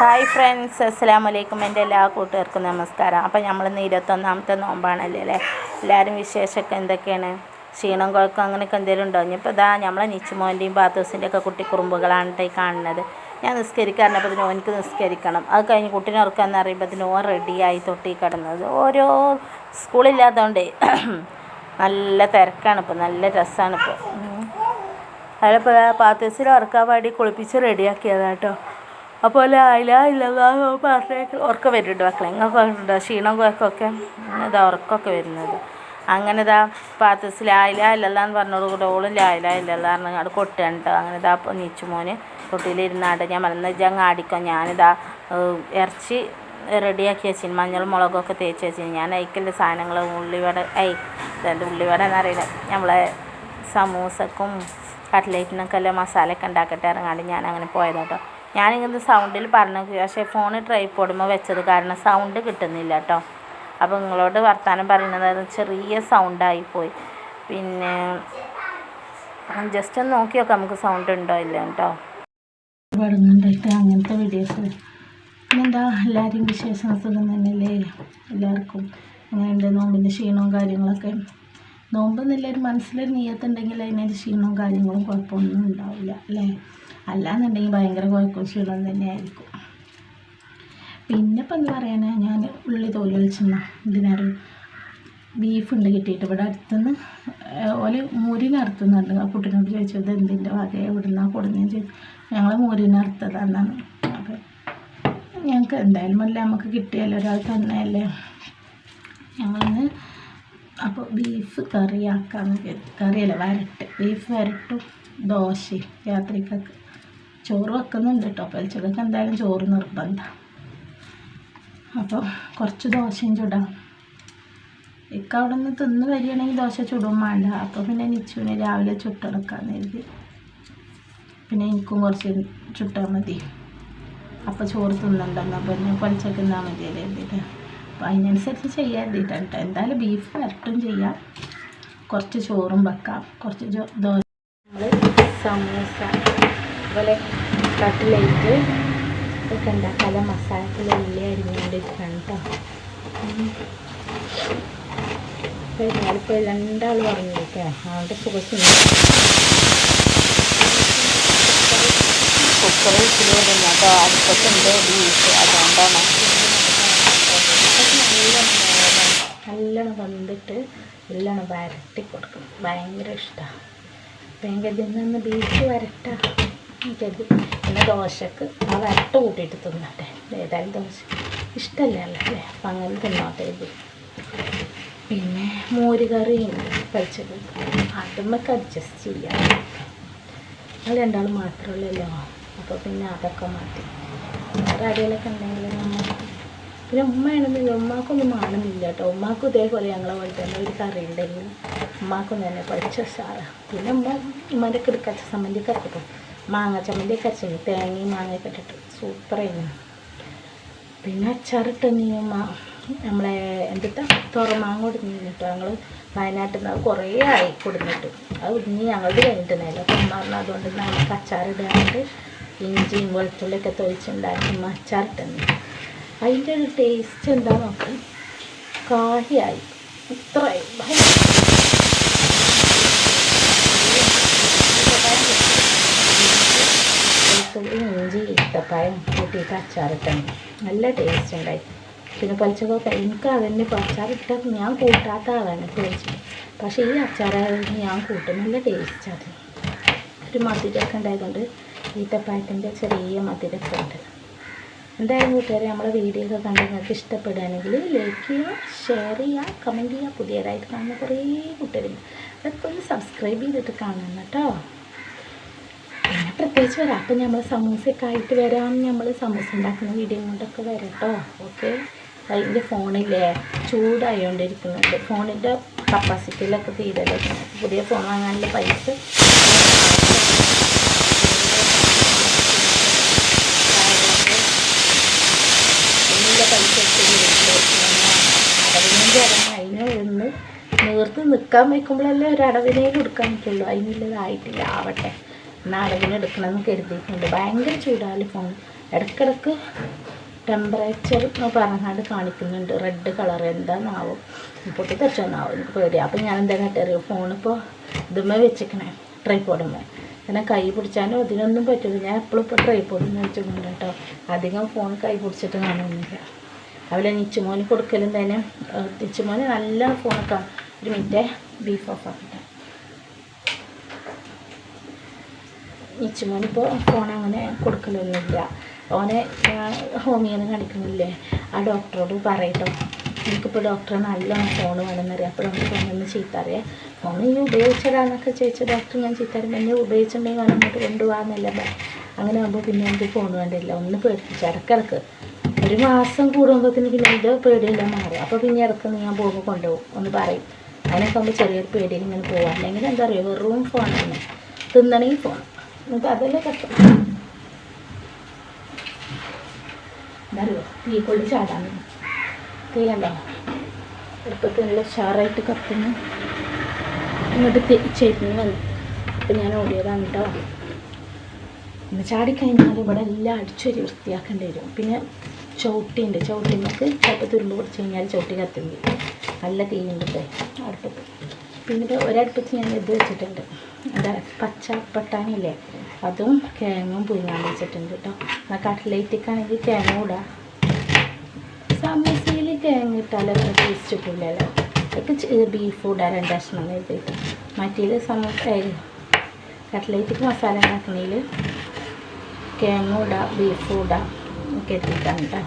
Hi friends അസ്സാം വലൈക്കും എന്റെ എല്ലാ കൂട്ടുകാർക്കും നമസ്കാരം. അപ്പം നമ്മൾ ഇന്ന് ഇരുപത്തൊന്നാമത്തെ നോമ്പാണല്ലേ അല്ലേ? എല്ലാവരും വിശേഷമൊക്കെ എന്തൊക്കെയാണ്? ക്ഷീണം കുഴക്കം അങ്ങനെയൊക്കെ എന്തെങ്കിലും ഉണ്ടോ? ഇനിയിപ്പോൾ ഇതാ നമ്മളെ നിച്ചുമോന്റെയും ബാത്തൂസിന്റെ ഒക്കെ കുട്ടി കുറുമ്പുകളാണ് ഈ കാണുന്നത്. ഞാൻ നിസ്കരിക്കാറിനപ്പോൾ ഇതിന് ഓനിക്ക് നിസ്കരിക്കണം. അത് കഴിഞ്ഞ് കുട്ടീനെ ഉറക്കാന്ന് അറിയുമ്പോൾ ഓൻ റെഡിയായി തൊട്ടി കിടന്നത്. ഓരോ സ്കൂളില്ലാത്തതുകൊണ്ട് നല്ല തിരക്കാണ് ഇപ്പോൾ നല്ല രസമാണ് ഇപ്പോൾ അതിലിപ്പോൾ പാത്തൂസിൽ ഉറക്കാൻ വേണ്ടി കുളിപ്പിച്ച് റെഡിയാക്കിയതാണ് കേട്ടോ അപ്പോൾ ലായില ഇല്ലാതെ പറഞ്ഞേക്ക്. ഉറക്കം വരുന്നുണ്ട് മക്കളെ. നിങ്ങൾക്ക് ഉണ്ടോ ക്ഷീണം കുഴക്കമൊക്കെ ഇതാ ഉറക്കമൊക്കെ വരുന്നത്. അങ്ങനെ ഇതാ പാത്തസ് ലായില ഇല്ലല്ലാന്ന് പറഞ്ഞോട് കൂടെ ഓളും ലായില ഇല്ലല്ലാന്ന് അവിടെ കൊട്ടുകയാണ് അങ്ങനെ ഇതാ നീച്ചു മോന് തൊട്ടിയിലിരുന്നാണ്ട് ഞാൻ മറന്ന് അങ്ങ് ആടിക്കോ. ഞാനിതാ ഇറച്ചി റെഡിയാക്കി വെച്ചിന്. മഞ്ഞൾ മുളകൊക്കെ തേച്ച് വെച്ചിന്. ഞാൻ അയക്കല്ലേ സാധനങ്ങൾ ഉള്ളിവട ഐ ഇതെന്ത് ഉള്ളിവട എന്നറിയില്ല നമ്മളെ സമൂസക്കും കട്ട്ലേറ്റിനൊക്കെ എല്ലാം മസാലയൊക്കെ ഉണ്ടാക്കട്ടെ ഇറങ്ങാണ്ട് ഞാൻ അങ്ങനെ പോയതാട്ടോ. ഞാനിങ്ങനെ സൗണ്ടിൽ പറഞ്ഞു പക്ഷേ ഫോൺ ട്രൈപ്പോടുമ്പോൾ വെച്ചത് കാരണം സൗണ്ട് കിട്ടുന്നില്ല കേട്ടോ അപ്പോൾ നിങ്ങളോട് വർത്തമാനം പറയുന്നത് ചെറിയ സൗണ്ടായിപ്പോയി പിന്നെ ജസ്റ്റ് ഒന്ന് നോക്കി നോക്കാം നമുക്ക് സൗണ്ട് ഉണ്ടോ ഇല്ല കേട്ടോ അങ്ങനത്തെ വീഡിയോസ് പിന്നെന്താ എല്ലാവരും വിശേഷം സുഖം തന്നെയല്ലേ? എല്ലാവർക്കും അങ്ങനെയുണ്ട് നോമ്പിന്റെ ക്ഷീണവും കാര്യങ്ങളൊക്കെ? നോമ്പെന്നില്ല എന്നുള്ളൊരു മനസ്സിലൊരു നീയത്തുണ്ടെങ്കിൽ അതിനൊരു ക്ഷീണവും കാര്യങ്ങളും കുഴപ്പമൊന്നും ഉണ്ടാവില്ല അല്ലേ? അല്ലാന്നുണ്ടെങ്കിൽ ഭയങ്കര കുഴപ്പവും ക്ഷീണവും തന്നെയായിരിക്കും പിന്നെ ഇപ്പം എന്താ പറയാനാ ഞാൻ ഉള്ളി തോൽ വെളിച്ചെണ്ണ ഇതിനൊരു ബീഫ് ഉണ്ട് കിട്ടിയിട്ട്. ഇവിടെ അടുത്തുനിന്ന് ഓൽ മൂരിന് അറുത്തുന്നുണ്ട് ആ കുട്ടീനോട് ചോദിച്ചു ഇത് എന്തിന്റെ വക എവിടുന്നാ കൊടുന്നതെന്ന് ചോദിച്ചു ഞങ്ങൾ മൂരിന് അപ്പം ഞങ്ങൾക്ക് എന്തായാലും അല്ല നമുക്ക് കിട്ടിയല്ലോ ഒരാൾ തന്നെയല്ലേ ഞങ്ങളിന്ന് അപ്പോൾ ബീഫ് കറിയാക്കാന്ന് കരുതി. കറിയല്ല വരട്ട്. ബീഫ് വരട്ടും ദോശയും രാത്രിക്കൊക്കെ. ചോറ് വെക്കുന്നുണ്ട് കേട്ടോ പലിച്ചക്കൊക്കെ എന്തായാലും ചോറ് നിർബന്ധം. അപ്പോൾ കുറച്ച് ദോശയും ചുടാം. ഇക്ക അവിടെ നിന്ന് തിന്ന് വരികയാണെങ്കിൽ ദോശ ചുടും വേണ്ട അപ്പോൾ പിന്നെ നിച്ചുവിനെ രാവിലെ ചുട്ടെടുക്കാൻ കരുതി. പിന്നെ എനിക്കും കുറച്ച് ചുട്ടാൽ മതി. അപ്പോൾ ചോറ് തിന്നണ്ടെന്ന് അപ്പോൾ പിന്നെ പൊലിച്ചൊക്കെ തിന്നാൽ മതിയല്ലേ കരുതിയിട്ട്. അപ്പോൾ അതിനനുസരിച്ച് ചെയ്യാൻ കരുതിയിട്ടാണ് കേട്ടോ എന്തായാലും ബീഫ് വരട്ടും ചെയ്യാം. കുറച്ച് ചോറും വെക്കാം. കുറച്ച് ദോശ നമ്മൾ സമൂസ. അതുപോലെ കട്ട്ലേറ്റ് ഇതൊക്കെ ഉണ്ടാക്കാല. മസാലത്തിൽ ഉള്ളി അരിഞ്ഞുകൊണ്ടിരിക്കണം കേട്ടോ ഞാനിപ്പോൾ രണ്ടാൾ പറഞ്ഞിരിക്കുക ആളുടെ സുഖത്തിന് കുക്കർ വെച്ചിട്ട് കേട്ടോ അടുപ്പത്തുണ്ട് ബീഫ് അതുകൊണ്ടാണ്? നല്ലോണം വന്നിട്ട് നല്ലോണം വരട്ടി കൊടുക്കണം. ഭയങ്കര ഇഷ്ടമാണ് ഭയങ്കര ഇതിൽ ബീഫ് വരട്ടാ. എനിക്കത് പിന്നെ ദോശക്ക് ആ വരട്ട കൂട്ടിയിട്ട് തിന്നട്ടെ. ഏതായാലും ദോശ ഇഷ്ടമല്ലേ അല്ലേ? അപ്പം അങ്ങനെ തിന്നോട്ടെ ഇത് പിന്നെ മോര് കറിയും കഴിച്ചത് അതുമ്മൊക്കെ അഡ്ജസ്റ്റ് ചെയ്യാം. ഞങ്ങൾ രണ്ടാളും മാത്രമല്ലല്ലോ അപ്പോൾ പിന്നെ അതൊക്കെ മാറ്റി വേറെ ആരെങ്കിലൊക്കെ ഉണ്ടെങ്കിൽ നമ്മൾ പിന്നെ ഉമ്മയാണെന്നില്ല ഉമ്മാക്കൊന്നും ആണെന്നില്ല കേട്ടോ. ഉമ്മാക്കും ഇതേപോലെ ഞങ്ങളെ പോലെ തന്നെ ഒരു കറി ഉണ്ടെങ്കിൽ ഉമ്മാക്കും തന്നെ പഠിച്ച സാറാണ് പിന്നെ ഉമ്മ ഉമ്മന്റെ കിടക്കച്ച ചമ്മന്തി കറക്കിട്ടു മാങ്ങ ചമ്മന്തി അരച്ചു തേങ്ങയും മാങ്ങയൊക്കെ ഇട്ടിട്ട് സൂപ്പറായിരുന്നു പിന്നെ അച്ചാറിട്ട് ഉമ്മ നമ്മളെ എന്തിട്ടാ? തുറമാങ്ങ കൊടുക്കുന്നു കേട്ടോ. ഞങ്ങൾ വയനാട്ടിൽ നിന്ന് കുറേ ആയി കൊടുത്തിട്ട് അത് ഇനി ഞങ്ങളുടെ കഴിഞ്ഞിട്ടുണ്ടായില്ല. അപ്പം ഉമ്മ പറഞ്ഞു അതുകൊണ്ട് നമുക്ക് അച്ചാറിടാണ്ട് ഇഞ്ചിയും വെളുത്തുള്ളിയൊക്കെ തൊഴിച്ചുണ്ടാക്കി ഉമ്മ അച്ചാറിട്ടെന്ന് അതിന്റെ ഒരു ടേസ്റ്റ് എന്താ നോക്കാം. കാഹിയായി. ഇത്രയും ഇഞ്ചി ഇത്തപ്പായം കൂട്ടിയിട്ട് അച്ചാറിട്ടാണ് നല്ല ടേസ്റ്റ് ഉണ്ടായി. പിന്നെ പലിച്ചക്കൊക്കെ എനിക്ക് അതന്നെ അച്ചാറിട്ട ഞാൻ കൂട്ടാത്ത ആളാണ് പേടിച്ചത് പക്ഷേ ഈ അച്ചാറായത് ഞാൻ കൂട്ടും. നല്ല ടേസ്റ്റ് അത്. ഒരു മധുരമൊക്കെ ഉണ്ടായതുകൊണ്ട് ഈത്തപ്പായത്തിന്റെ ചെറിയ മധുരമൊക്കെ ഉണ്ട്. എന്തായാലും കൂട്ടുകാരെ നമ്മളെ വീഡിയോ ഒക്കെ കണ്ട് നിങ്ങൾക്ക് ഇഷ്ടപ്പെടുകയാണെങ്കിൽ ലൈക്ക് ചെയ്യുക ഷെയർ ചെയ്യുക കമന്റ് ചെയ്യുക. പുതിയതായിട്ട് കാണുന്ന കുറേ കുട്ടികളുണ്ട് അതൊക്കെ ഒന്ന് സബ്സ്ക്രൈബ് ചെയ്തിട്ട് കാണണം കേട്ടോ. പിന്നെ പ്രത്യേകിച്ച് വരാം. അപ്പം നമ്മൾ സമൂസയൊക്കെ ആയിട്ട് വരാം. നമ്മൾ സമൂസ ഉണ്ടാക്കുന്ന വീഡിയോ കൊണ്ടൊക്കെ വരാം കേട്ടോ. ഓക്കെ അതിന്റെ ഫോണില്ലേ? ചൂടായോണ്ടിരിക്കുന്നുണ്ട്. ഫോണിന്റെ കപ്പാസിറ്റിയിലൊക്കെ തീരല്ലേ പുതിയ ഫോൺ വാങ്ങാനുള്ള പൈസ ഒന്നുമില്ല പൈസ അടവിനേന്റെ ഇറങ്ങി അതിന് ഒന്ന് നേർത്ത് നിൽക്കാൻ വയ്ക്കുമ്പോഴല്ലേ ഒരു അടവിനെ കൊടുക്കാൻ പറ്റുള്ളൂ. അതിനുള്ളതായിട്ടില്ല ആവട്ടെ. എന്നാൽ അടവിന് എടുക്കണമെന്ന് കരുതിയിട്ടുണ്ട്. ഭയങ്കര ചൂടാൽ ഫോൺ ഇടക്കിടക്ക് ടെമ്പറേച്ചർ എന്ന് പറഞ്ഞാണ്ട് കാണിക്കുന്നുണ്ട്. റെഡ് കളർ എന്താണെന്നാവും പൊട്ടി തെറിച്ചൊന്നാവും. എനിക്ക് പേടിയാണ് അപ്പം ഞാൻ എന്താ കാട്ടറിയോ ഫോണിപ്പോൾ ഇതുമ്മേ വെച്ചിക്കണേ. ട്രൈപ്പോഡുമ്മേ പിന്നെ കൈ പിടിച്ചാലും അതിനൊന്നും പറ്റില്ല ഞാൻ എപ്പോഴും ഇപ്പോൾ ട്രൈപ്പോഡിന്ന് വെച്ചിട്ടുണ്ട് കേട്ടോ. അധികം ഫോൺ കൈ പിടിച്ചിട്ട് കാണുന്നില്ല. അതുപോലെ നിച്ചുമോന് കൊടുക്കലും തന്നെ നിച്ചുമോന് നല്ല ഫോണൊക്കെ ഒരു മിനിറ്റ് ബീഫ് ഓഫ് ആക്കട്ടെ. നിച്ചുമോനിപ്പോൾ ഫോൺ അങ്ങനെ കൊടുക്കലൊന്നുമില്ല. ഓനെ ഹോമിയോന്ന് കാണിക്കുന്നില്ലേ? ആ ഡോക്ടറോട് പറയട്ടോ. എനിക്കിപ്പോൾ ഡോക്ടറെ നല്ലോണം ഫോൺ വേണമെന്നറിയാം. അപ്പോൾ നമുക്ക് ഫോണൊന്ന് ചീത്ത അറിയാം ഫോൺ ഈ ഉപയോഗിച്ചതാണെന്നൊക്കെ ചോദിച്ചാൽ ഡോക്ടർ ഞാൻ ചീത്ത അറിയാം എന്നെ ഉപയോഗിച്ചിട്ടുണ്ടെങ്കിൽ അവൻ അങ്ങോട്ട് കൊണ്ടുപോകാമെന്നല്ല അങ്ങനെ ആകുമ്പോൾ പിന്നെ എനിക്ക് ഫോൺ വേണ്ടില്ല. ഒന്ന് പേടിപ്പിച്ച് ഇടക്കിടക്ക് ഒരു മാസം കൂടുമ്പോഴത്തേന് പിന്നെ എന്റെ പേടിയെല്ലാം മാറും. അപ്പോൾ പിന്നെ ഇടയ്ക്ക് ഞാൻ പോകുമ്പോൾ കൊണ്ടുപോകും. ഒന്ന് പറയും. അതിനൊക്കെ ആകുമ്പോൾ ചെറിയൊരു പേടിയിൽ ഇങ്ങനെ പോകാം അല്ലെങ്കിൽ എന്താ പറയുക വെറും ഫോണാണ് തിന്നണമെങ്കിൽ ഫോൺ എന്നിട്ട് അതെല്ലാം കഷ്ടം. എന്താ പറയുക തീ കൊള്ളി ചാടാൻ തീ കണ്ടോ നല്ല ഷാറായിട്ട് കത്തുന്നു. ഇങ്ങോട്ട് ചെരിഞ്ഞ് വന്നു അപ്പം ഞാൻ ഓടിയതാണ് കേട്ടോ പിന്നെ ചാടിക്കഴിഞ്ഞാൽ ഇവിടെ എല്ലാം അടിച്ചൊരു വൃത്തിയാക്കേണ്ടി വരും. പിന്നെ ചവിട്ടിയുണ്ട് ചവിട്ടിമ്മക്ക് ചിലപ്പോൾ തുരുമ്പ് പിടിച്ച് കഴിഞ്ഞാൽ ചവിട്ടി കത്തുന്നു. നല്ല തീയുണ്ട് അടുപ്പത്ത് പിന്നെ ഒരടുപ്പത്ത് ഞാൻ ഇത് വെച്ചിട്ടുണ്ട്. എന്താ പച്ച പട്ടാണിയില്ലേ അതും കിഴങ്ങും പുഴുങ്ങാൻ വെച്ചിട്ടുണ്ട് കേട്ടോ എന്നാൽ കട്ട്ലേറ്റിക്കാണെങ്കിൽ കിഴങ്ങും ഇടാം അത്ര ടേസ്റ്റ് കിട്ടില്ലല്ലോ അതൊക്കെ ബീഫ് ഇടാൻ രണ്ട് കഷ്ണം എഴുതിയിട്ട്. മറ്റേത് സമൂസ കട്ട്ലേറ്റിക്ക് മസാല ഉണ്ടാക്കണേൽ കിഴങ്ങും ഇടാം ബീഫും ഇടാം ഒക്കെ എത്തിയിട്ടാണ് കേട്ടോ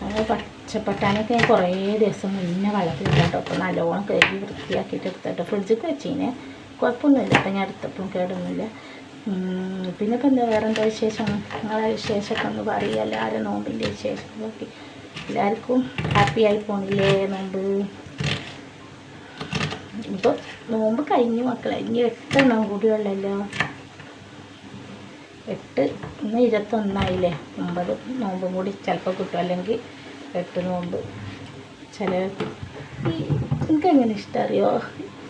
അങ്ങനെ പച്ചപ്പട്ടാനൊക്കെ ഞാൻ കുറേ ദിവസം മുന്നേ കേട്ടോ അപ്പോൾ നല്ലോണം കഴുകി വൃത്തിയാക്കിയിട്ട് എടുത്തിട്ട്. ഫ്രിഡ്ജിൽ വെച്ചിനെ. കുഴപ്പമൊന്നുമില്ല. അപ്പം ഞാൻ എടുത്തപ്പം കേടൊന്നുമില്ല പിന്നെ ഇപ്പം എന്താ വേറെ എന്താ വിശേഷം? നിങ്ങളെ വിശേഷമൊക്കെ ഒന്ന് പറയുക എല്ലാവരും നോമ്പിന്റെ വിശേഷങ്ങളൊക്കെ. എല്ലാവർക്കും ഹാപ്പി ആയി പോണില്ലേ നോമ്പ് ഇപ്പോൾ നോമ്പ് കഴിഞ്ഞു മക്കളെ ഇനി എട്ടെണ്ണം കൂടിയുള്ളല്ലോ എട്ട് ഇന്ന് ഇരുപത്തൊന്നായില്ലേ? ഒമ്പത് നോമ്പും കൂടി ചിലപ്പോൾ കിട്ടും. അല്ലെങ്കിൽ എട്ട് നോമ്പ്. ചില എനിക്കങ്ങനെ ഇഷ്ടം അറിയോ?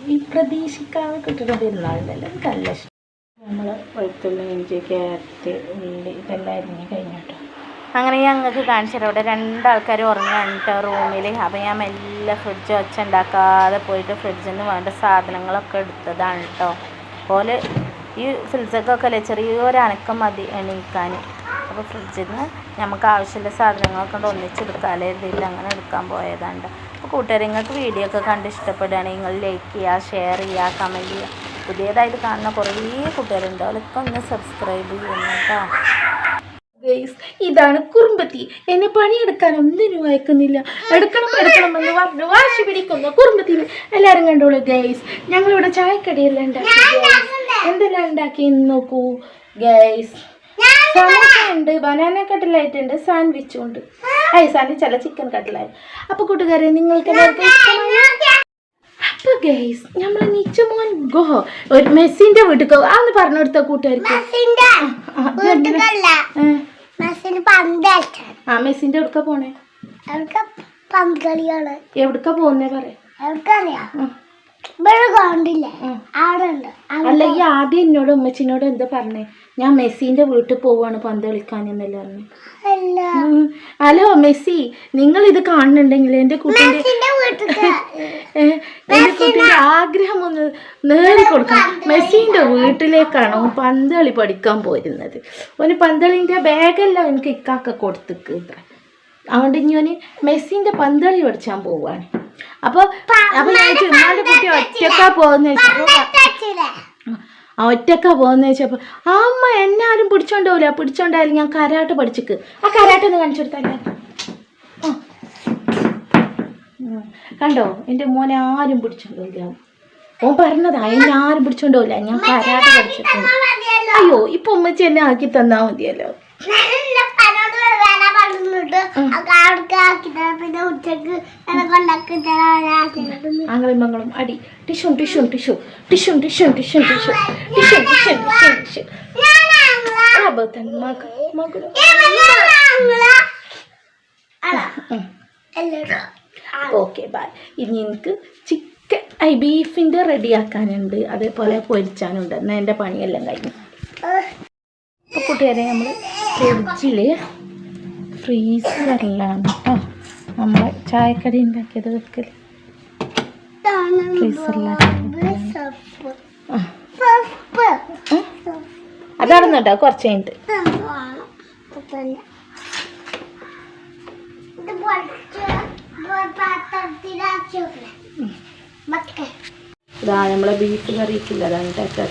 ഈ പ്രതീക്ഷിക്കാതെ കിട്ടുന്ന പെരുന്നാളിലല്ല എനിക്ക് നല്ല ഇഷ്ടം. നമ്മൾ വെളുത്തുള്ളി ഇഞ്ചി ക്യാരറ്റ് ഉള്ളി ഇതെല്ലാം അരിഞ്ഞ് കഴിഞ്ഞിട്ടോ. അങ്ങനെ ഞങ്ങൾക്ക് കാണിച്ചു അവിടെ രണ്ടാൾക്കാർ ഉറങ്ങാണ് കേട്ടോ റൂമിൽ അപ്പോൾ ഞാൻ മെല്ലെ ഫ്രിഡ്ജ് വെച്ച ഉണ്ടാക്കാതെ പോയിട്ട് ഫ്രിഡ്ജിൽ നിന്ന് വേണ്ട സാധനങ്ങളൊക്കെ എടുത്തതാണ് കേട്ടോ പോലെ ഈ ഫ്രിഡ്ജൊക്കെ അല്ലേ ചെറിയൊരു അനക്കം മതി എണീക്കാൻ. അപ്പോൾ ഫ്രിഡ്ജിൽ നിന്ന് നമുക്ക് ആവശ്യമുള്ള സാധനങ്ങളൊക്കെ കൊണ്ട് ഒന്നിച്ചെടുക്കാല്ലേ ഇതിൽ അങ്ങനെ എടുക്കാൻ പോയതാണ് അപ്പോൾ കൂട്ടുകാരെ നിങ്ങൾക്ക് വീഡിയോ ഒക്കെ കണ്ട് ഇഷ്ടപ്പെടുകയാണെങ്കിൽ നിങ്ങൾ ലൈക്ക് ചെയ്യുക ഷെയർ ചെയ്യുക കമന്റ് ചെയ്യുക. പുതിയതായിട്ട് കാണുന്ന കുറേ കൂട്ടുകാരുണ്ട്. അവരൊക്കെ ഒന്ന് സബ്സ്ക്രൈബ് ചെയ്യണം കേട്ടോ ഗൈസ് ഇതാണ് കുറുമ്പത്തി. എന്നെ പണിയെടുക്കാൻ ഒന്നിനും അയക്കുന്നില്ല എടുക്കണം എടുക്കണം എന്ന് പറഞ്ഞു വാശി പിടിക്കുന്നു കുറുമ്പത്തി എല്ലാവരും കണ്ടോളൂ ഗൈസ് ഞങ്ങളിവിടെ ചായക്കടിയെല്ലാം ഉണ്ടാക്കി. എന്തെല്ലാം ഉണ്ടാക്കി നോക്കൂ ഗൈസ് സമോസ ഉണ്ട് ബനാന കട്ട്ലൈറ്റ് ഉണ്ട് സാൻഡ്വിച്ചും ഉണ്ട്. ഐ സാൻഡ്വിച്ച് അല്ല ചിക്കൻ കട്ടലായി. അപ്പോൾ കൂട്ടുകാരെ നിങ്ങൾക്ക് എല്ലാവർക്കും ഇഷ്ടമായ? അപ്പൊ ഗൈസ് നമ്മളെ നിച്ചുമോൻ ഗോ ഒരു മെസ്സിന്റെ വീട്ടിൽ ആന്ന് പറഞ്ഞു കൊടുത്ത കൂട്ടുകാർക്ക് ആ, ഇത് എന്തിനാ? ഏ. മെസ്സിന് പന്ത് കളിക്കാൻ ആ മെസ്സിന്റെ എവിടുക്ക പോണേ? അവർക്ക് പന്ത് കളിയാണ് എവിടുക്ക പോകുന്നേ പറ ഇവിടെ കണ്ടില്ലേ. അവിടെ ഉണ്ട് അല്ല ഈ ആദ്യം എന്നോട് ഉമ്മച്ചിനോട് എന്താ പറഞ്ഞേ? ഞാൻ മെസ്സിന്റെ വീട്ടിൽ പോവാണ് പന്ത് കളിക്കാൻ എന്നല്ല പറഞ്ഞു. ഹലോ മെസ്സി നിങ്ങൾ ഇത് കാണുന്നുണ്ടെങ്കിൽ എന്റെ കുട്ടീന്റെ മെസ്സിന്റെ എന്റെ കുട്ടീന്റെ ആഗ്രഹം ഒന്ന് നേടി കൊടുക്കാം മെസ്സിന്റെ വീട്ടിലേക്കാണ് ഓൻ പന്ത് കളി പഠിക്കാൻ പോരുന്നത് ഓന് പന്തളിന്റെ ബാഗെല്ലാം എനിക്ക് ഇക്കാക്ക കൊടുത്തു അതുകൊണ്ട് ഇനി ഓന് മെസ്സിന്റെ പന്തളി പഠിച്ചാൻ പോവാണ്. അപ്പോൾ അപ്പോൾ ഞാൻ ചുമ്മാന്റെ കുട്ടി ഒറ്റക്കാ പോകുന്ന? ഒറ്റക്കാ പോകുന്ന വെച്ചപ്പോൾ ആ അമ്മ എന്നെ ആരും പിടിച്ചോണ്ടാവില്ല പിടിച്ചോണ്ടായാലും ഞാൻ കരാട്ട് പഠിച്ചിക്ക്. ആ കരാട്ട് ഒന്ന് കാണിച്ചു കൊടുത്താൽ. കണ്ടോ എന്റെ മോനെ ആരും പിടിച്ചോണ്ടാവില്ല. ഓൻ പറഞ്ഞതാ എന്നെ ആരും പിടിച്ചോണ്ടാവില്ല ഞാൻ കരാട്ട് പഠിച്ചിട്ടുണ്ട് അയ്യോ ഇപ്പൊ ഉമ്മച്ചി എന്നെ ആക്കി തന്നാ മതിയല്ലോ. പിന്നെ ഉച്ചയ്ക്ക് ആങ്ങളും മങ്ങളും അടി. Tissue tissue tissue. Tissue tissue tissue tissue. Tissue tissue tissue okay bye ഇനി എനിക്ക് ചിക്കൻ ഐ ബീഫിന്റെ റെഡിയാക്കാനുണ്ട് അതേപോലെ പൊരിച്ചാനുണ്ട്. എന്നാൽ എന്റെ പണിയെല്ലാം കഴിഞ്ഞു. അപ്പോൾ കൂട്ടുകാരെ നമ്മൾ ഫ്രിഡ്ജിൽ ഫ്രീസറിലാണ്. കേട്ടോ നമ്മൾ ചായക്കടി ഉണ്ടാക്കിയത് വെക്കൽ ഫ്രീസറിലാണ്. ആ അതാണ് കേട്ടോ കുറച്ച് കഴിഞ്ഞിട്ട്. ഇതാ നമ്മളെ ബീഫ് കറിക്കില്ല അതാണ് ടേസ്റ്റ്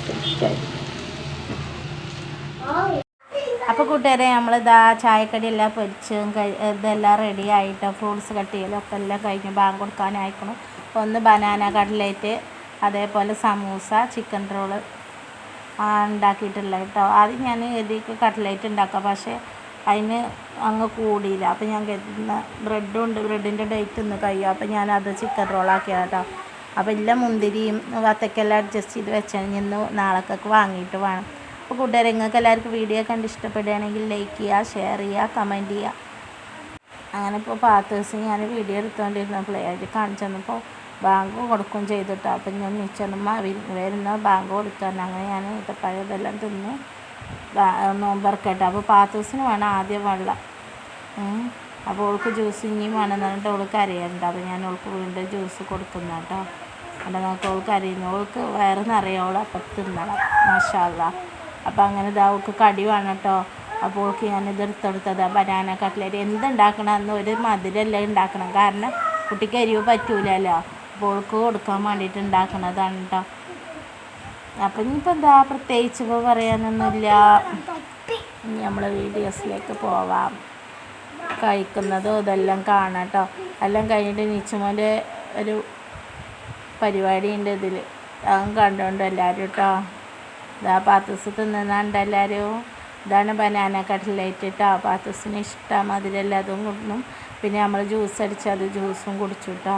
കൂട്ടുകാരെ നമ്മളിതാ ചായക്കടി എല്ലാം പൊരിച്ചും ഇതെല്ലാം റെഡി ആയിട്ട് ഫ്രൂട്ട്സ് കട്ട് ചെയ്യലും ഒക്കെ എല്ലാം കഴിഞ്ഞ് ബാങ്ക് കൊടുക്കാനായിക്കണം. ഒന്ന് ബനാന കട്ലേറ്റ് അതേപോലെ സമൂസ ചിക്കൻ റോൾ ഉണ്ടാക്കിയിട്ടുള്ള കേട്ടോ അത് ഞാൻ ഇതിലേക്ക് കട്ട്ലേറ്റ് ഉണ്ടാക്കാം. പക്ഷേ അതിന് അങ്ങ് കൂടിയില്ല. അപ്പോൾ ഞാൻ കരുതുന്ന ബ്രെഡും ഉണ്ട് ബ്രെഡിന്റെ ഡേറ്റ് ഒന്ന് കഴിയും. അപ്പോൾ ഞാനത് ചിക്കൻ റോളാക്കിയത് കേട്ടോ അപ്പോൾ എല്ലാം മുന്തിരിയും വത്തക്കെല്ലാം അഡ്ജസ്റ്റ് ചെയ്ത് വെച്ചാൽ ഇന്ന് നാളേക്കൊക്കെ വാങ്ങിയിട്ട് വേണം. അപ്പോൾ കൂട്ടുകാരെ നിങ്ങൾക്ക് എല്ലാവർക്കും വീഡിയോ കണ്ട് ഇഷ്ടപ്പെടുകയാണെങ്കിൽ ലൈക്ക് ചെയ്യുക ഷെയർ ചെയ്യുക കമന്റ് ചെയ്യുക. അങ്ങനെ ഇപ്പോൾ പാത്തേഴ്സ് ഞാൻ വീഡിയോ എടുത്തുകൊണ്ടിരുന്നപ്പോൾ ആയിട്ട് കാണിച്ചു തന്നപ്പോൾ ബാങ്ക് കൊടുക്കും ചെയ്തിട്ടോ. അപ്പം ഞാൻ മിച്ചമ്മ വരുന്ന ബാങ്ക് കൊടുക്കാൻ അങ്ങനെ ഞാൻ ഈത്തപ്പഴം ഇതെല്ലാം തിന്ന് നോമ്പറക്കട്ടെ. അപ്പോൾ പത്ത് ദിവസത്തിന് വേണം ആദ്യം വെള്ളം. അപ്പോൾ ഓൾക്ക് ജ്യൂസ് ഇനിയും വേണം പറഞ്ഞിട്ട് ഓൾക്ക് അറിയണ്ട അപ്പോൾ ഞാൻ ഓൾക്ക് വീണ്ടും ജ്യൂസ് കൊടുക്കുന്ന കേട്ടോ. അവിടെ നോക്കി ഓൾക്ക് അറിയുന്നു ഓൾക്ക് വയറ് നിറയോളം അപ്പം തിന്നണം. മാഷാല്ല അപ്പോൾ അങ്ങനെ ഇതാ ഓൾക്ക് കടി വേണം കേട്ടോ അപ്പോൾ ഓൾക്ക് ഞാൻ ഇത് എടുത്തെടുത്തത് ബനാന കട്ട്ലറി എന്തുണ്ടാക്കണമെന്ന് ഒരു മധുരമല്ല ഉണ്ടാക്കണം. കാരണം കുട്ടിക്ക് എരിവ് പറ്റൂലല്ലോ. അപ്പോൾ ഓൾക്ക് കൊടുക്കാൻ വേണ്ടിയിട്ട് ഉണ്ടാക്കണതാണ് കേട്ടോ അപ്പം ഇനിയിപ്പോൾ എന്താ പ്രത്യേകിച്ച് ഇപ്പോൾ പറയാനൊന്നുമില്ല. ഇനി നമ്മൾ വീഡിയോസിലേക്ക് പോവാം. കഴിക്കുന്നതും ഇതെല്ലാം കാണാം കേട്ടോ എല്ലാം കഴിഞ്ഞിട്ട് നീച്ചുമോന്റെ ഒരു പരിപാടിയുണ്ട് ഇതിൽ അതും കണ്ടുകൊണ്ട് എല്ലാവരും കേട്ടോ ഇതാ പാത്തൂസ് തിന്നുന്നുണ്ട് എല്ലാവരും ഇതാണ് ബനാന കട്ട്ലേറ്റ് കേട്ടോ പാത്തൂസിന് ഇഷ്ടം മധുരമെല്ലാം അതും കൊടുക്കും പിന്നെ നമ്മൾ ജ്യൂസ് അടിച്ച് അത് ജ്യൂസും കുടിച്ചു കേട്ടോ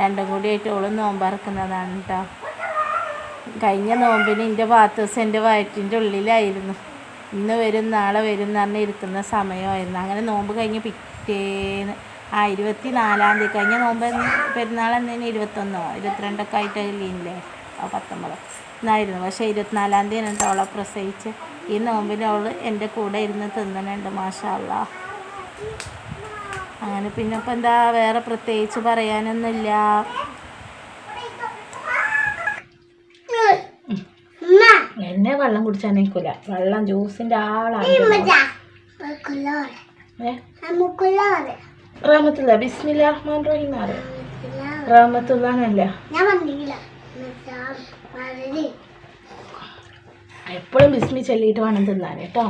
രണ്ടും കൂടി ആയിട്ട് ഓൾ നോമ്പറക്കുന്നതാണ് കേട്ടോ കഴിഞ്ഞ നോമ്പിന് എന്റെ പാത്തൂസ് എന്റെ വയറ്റിന്റെ ഉള്ളിലായിരുന്നു. ഇന്ന് വരും നാളെ വരും എന്ന് പറഞ്ഞ് ഇരിക്കുന്ന സമയമായിരുന്നു. അങ്ങനെ നോമ്പ് കഴിഞ്ഞ് പിറ്റേന്ന് ആ ഇരുപത്തി നാലാം തീയതി കഴിഞ്ഞ നോമ്പ് പെരുന്നാൾ എന്നതിന് ഇരുപത്തൊന്നോ ഇരുപത്തിരണ്ടൊക്കെ ആയിട്ട് ഇല്ലേ ആ പത്തൊമ്പതോ. എന്നായിരുന്നു പക്ഷേ ഇരുപത്തിനാലാം തീയതി എന്നിട്ട് അവളെ പ്രസവിച്ച്. ഈ നോമ്പിന് അവൾ എന്റെ കൂടെ ഇരുന്ന് തിന്നണുണ്ട് മാഷാള്ള അങ്ങനെ പിന്നെ ഇപ്പം എന്താ വേറെ പ്രത്യേകിച്ച് പറയാനൊന്നുമില്ല. എന്നെ വെള്ളം കുടിച്ചാൽ നിൽക്കില്ല വെള്ളം ജ്യൂസിന്റെ ആളാണ് ഏ? റഹമത്തുള്ള ബിസ്മില്ല റഹ്മാൻ റഹീം ആറ് എപ്പോഴും ബിസ്മി ചൊല്ലിയിട്ട് വേണം തിന്നാൻ കേട്ടോ.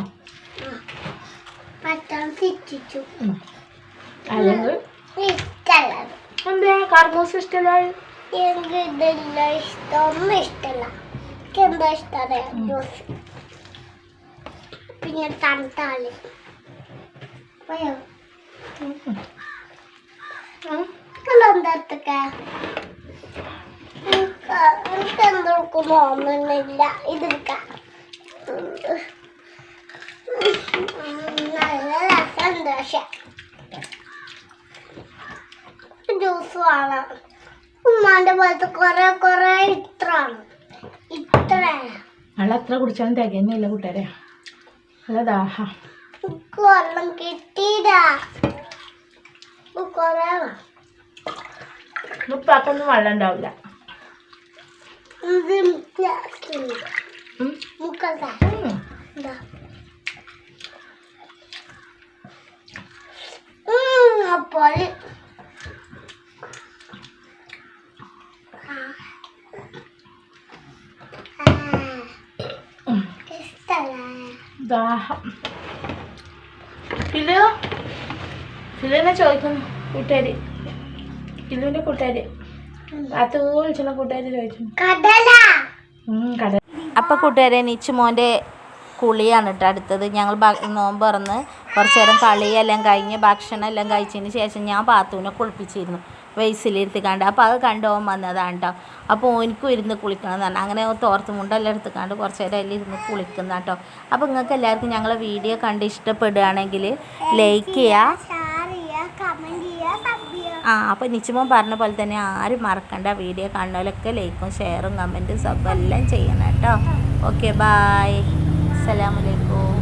അല്ലെങ്കിൽ എന്താ കർമൂസ് ഇഷ്ടമല്ല. എനിക്ക് ഇതില്ല ഇഷ്ടം ഒന്നും ഇഷ്ടമല്ല. എനിക്ക് എന്താ ഇഷ്ടമല്ല ജ്യൂസ്. പിന്നെ തണുത്താൽ പോയോ? എന്താത്തൊക്കെ എനിക്ക് എന്തൊക്കെ തോന്നുന്നില്ല ഇതെടുക്കാം നല്ല സന്തോഷം. ജ്യൂസ് വേണം. ഉമ്മാന്റെ പോലത്തെ കൊറേ കൊറേ ഇത്രാണ് ഇത്ര. വെള്ളം അത്ര കുടിച്ചാലും തികഞ്ഞില്ല കൂട്ടുകാരെ. അല്ല ദാഹ. വെള്ളം കൊറേ ഉപ്പാക്കൊന്നും വെള്ളം ഉണ്ടാവില്ല. അപ്പോൾ ദാഹം. ഫിലു? ഫിലുവിനെ ചോദിക്കുന്നു? കൂട്ടുകാരി. ഫിലുവിന്റെ കൂട്ടുകാരി. ചോദിച്ചു. കടല. കട അപ്പം കൂട്ടുകാരെ നിച്ചു മോന്റെ കുളിയാണ് കേട്ടോ അടുത്തത്. ഞങ്ങൾ നോമ്പറന്ന് നോമ്പ് തുറന്ന് കുറച്ച് നേരം കളിയെല്ലാം കഴിഞ്ഞ് ഭക്ഷണം എല്ലാം കഴിച്ചതിന് ശേഷം ഞാൻ പാത്തുവിനെ കുളിപ്പിച്ചിരുന്നു. വയസ്സിലിരുത്തിക്കാണ്ട് അപ്പോൾ അത് കണ്ട് ഓൻ വന്നതാണ് കേട്ടോ അപ്പോൾ ഓനിക്കും ഇരുന്ന് കുളിക്കണം എന്ന് പറഞ്ഞു. അങ്ങനെ തോർത്ത് മുണ്ടെല്ലാം എടുത്തുക്കാണ്ട് കുറച്ച് നേരം അതിൽ ഇരുന്ന് കുളിക്കുന്ന കേട്ടോ അപ്പോൾ നിങ്ങൾക്ക് എല്ലാവർക്കും ഞങ്ങളെ വീഡിയോ കണ്ട് ഇഷ്ടപ്പെടുകയാണെങ്കിൽ ലൈക്ക് ചെയ്യുക കമന്റ് ചെയ്യുക സബ് ചെയ്യുക ആ അപ്പോൾ നിച്ചുമോൻ പറഞ്ഞ പോലെ തന്നെ ആരും മറക്കണ്ട. വീഡിയോ കാണുന്നവരൊക്കെ ലൈക്കും ഷെയറും കമന്റും സബ് എല്ലാം ചെയ്യണം കേട്ടോ. ഓക്കെ ബായ് അസ്സലാമലൈക്കും